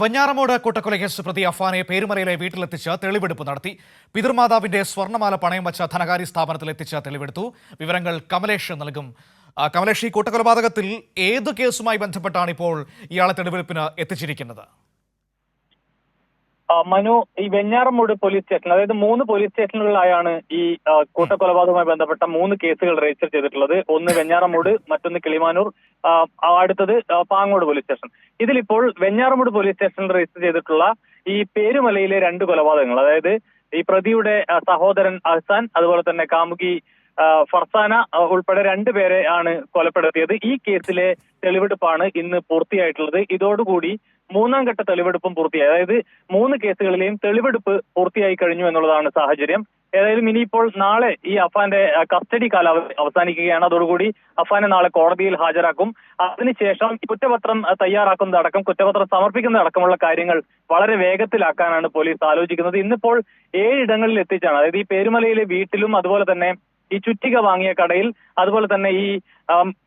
വഞ്ഞാറമോട് കൂട്ടക്കൊല കേസ് പ്രതി അഫാനെ പേരുമലയിലെ വീട്ടിലെത്തിച്ച് തെളിവെടുപ്പ് നടത്തി. പിതൃമാതാവിന്റെ സ്വർണമാല പണയം വച്ച ധനകാര്യ സ്ഥാപനത്തിൽ എത്തിച്ച് തെളിവെടുത്തു. വിവരങ്ങൾ കമലേഷ് നൽകും. കമലേഷ് ഈ കൂട്ടക്കൊലപാതകത്തിൽ ഏത് കേസുമായി ബന്ധപ്പെട്ടാണ് ഇപ്പോൾ ഇയാളെ തെളിവെടുപ്പിന് എത്തിച്ചിരിക്കുന്നത്? മനു ഈ വെഞ്ഞാറമൂട് പോലീസ് സ്റ്റേഷൻ അതായത് മൂന്ന് പോലീസ് സ്റ്റേഷനുകളിലായാണ് ഈ കൂട്ടക്കൊലപാതകവുമായി ബന്ധപ്പെട്ട മൂന്ന് കേസുകൾ രജിസ്റ്റർ ചെയ്തിട്ടുള്ളത്. ഒന്ന് വെഞ്ഞാറമൂട് മറ്റൊന്ന് കിളിമാനൂർ അടുത്തത് പാങ്ങോട് പോലീസ് സ്റ്റേഷൻ ഇതിലിപ്പോൾ വെഞ്ഞാറമൂട് പോലീസ് സ്റ്റേഷനിൽ രജിസ്റ്റർ ചെയ്തിട്ടുള്ള ഈ പേരുമലയിലെ രണ്ട് കൊലപാതകങ്ങൾ അതായത് ഈ പ്രതിയുടെ സഹോദരൻ അഹ്സാൻ അതുപോലെ തന്നെ കാമുകി ഫർസാന ഉൾപ്പെടെ രണ്ടുപേരെ ആണ് കൊലപ്പെടുത്തിയത്. ഈ കേസിലെ തെളിവെടുപ്പാണ് ഇന്ന് പൂർത്തിയായിട്ടുള്ളത്. ഇതോടുകൂടി മൂന്നാം ഘട്ട തെളിവെടുപ്പും പൂർത്തിയായി. അതായത് മൂന്ന് കേസുകളിലെയും തെളിവെടുപ്പ് പൂർത്തിയായി കഴിഞ്ഞു എന്നുള്ളതാണ് സാഹചര്യം. ഏതായാലും ഇനിയിപ്പോൾ നാളെ ഈ അഫാന്റെ കസ്റ്റഡി കാലാവധി അവസാനിക്കുകയാണ്. അതോടുകൂടി അഫാനെ നാളെ കോടതിയിൽ ഹാജരാക്കും. അതിനുശേഷം കുറ്റപത്രം തയ്യാറാക്കുന്നതടക്കം കുറ്റപത്രം സമർപ്പിക്കുന്നതടക്കമുള്ള കാര്യങ്ങൾ വളരെ വേഗത്തിലാക്കാനാണ് പോലീസ് ആലോചിക്കുന്നത്. ഇന്നിപ്പോൾ ഏഴിടങ്ങളിൽ എത്തിച്ചാണ്. അതായത് ഈ പേരുമലയിലെ വീട്ടിലും അതുപോലെ തന്നെ ഈ ചുറ്റിക വാങ്ങിയ കടയിൽ അതുപോലെ തന്നെ ഈ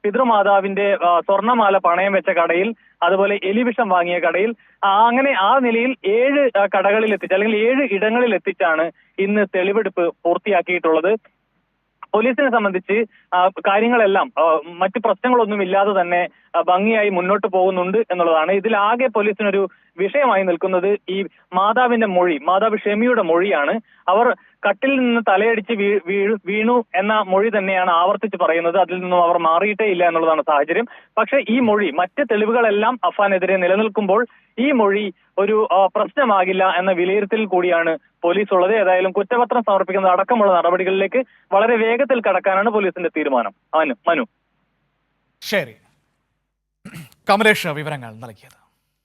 പിതൃമാതാവിന്റെ സ്വർണമാല പണയം വെച്ച കടയിൽ അതുപോലെ എലിവിഷം വാങ്ങിയ കടയിൽ അങ്ങനെ ആ നിലയിൽ ഏഴ് കടകളിൽ എത്തിച്ച് അല്ലെങ്കിൽ ഏഴ് ഇടങ്ങളിൽ എത്തിച്ചാണ് ഇന്ന് തെളിവെടുപ്പ് പൂർത്തിയാക്കിയിട്ടുള്ളത്. പോലീസിനെ സംബന്ധിച്ച് കാര്യങ്ങളെല്ലാം മറ്റു പ്രശ്നങ്ങളൊന്നും ഇല്ലാതെ തന്നെ ഭംഗിയായി മുന്നോട്ട് പോകുന്നുണ്ട് എന്നുള്ളതാണ്. ഇതിലാകെ പോലീസിനൊരു വിഷയമായി നിൽക്കുന്നത് ഈ മാതാവിന്റെ മൊഴി മാതാവ് ഷെമിയുടെ മൊഴിയാണ്. അവർ കട്ടിൽ നിന്ന് തലയടിച്ച് വീണു എന്ന മൊഴി തന്നെയാണ് ആവർത്തിച്ച് പറയുന്നത്. അതിൽ നിന്നും അവർ മാറിയിട്ടേ ഇല്ല എന്നുള്ളതാണ് സാഹചര്യം. പക്ഷേ ഈ മൊഴി മറ്റ് തെളിവുകളെല്ലാം അഫാനെതിരെ നിലനിൽക്കുമ്പോൾ ഈ മൊഴി ഒരു പ്രശ്നമാകില്ല എന്ന വിലയിരുത്തൽ കൂടിയാണ് പോലീസ് ഉള്ളത് ഏതായാലും കുറ്റപത്രം സമർപ്പിക്കുന്നത് അടക്കമുള്ള നടപടികളിലേക്ക് വളരെ വേഗത്തിൽ കടക്കാനാണ് പോലീസിന്റെ തീരുമാനം. മനു മനു. ശരി. കമലേഷ് വിവരങ്ങൾ നൽകിയത്.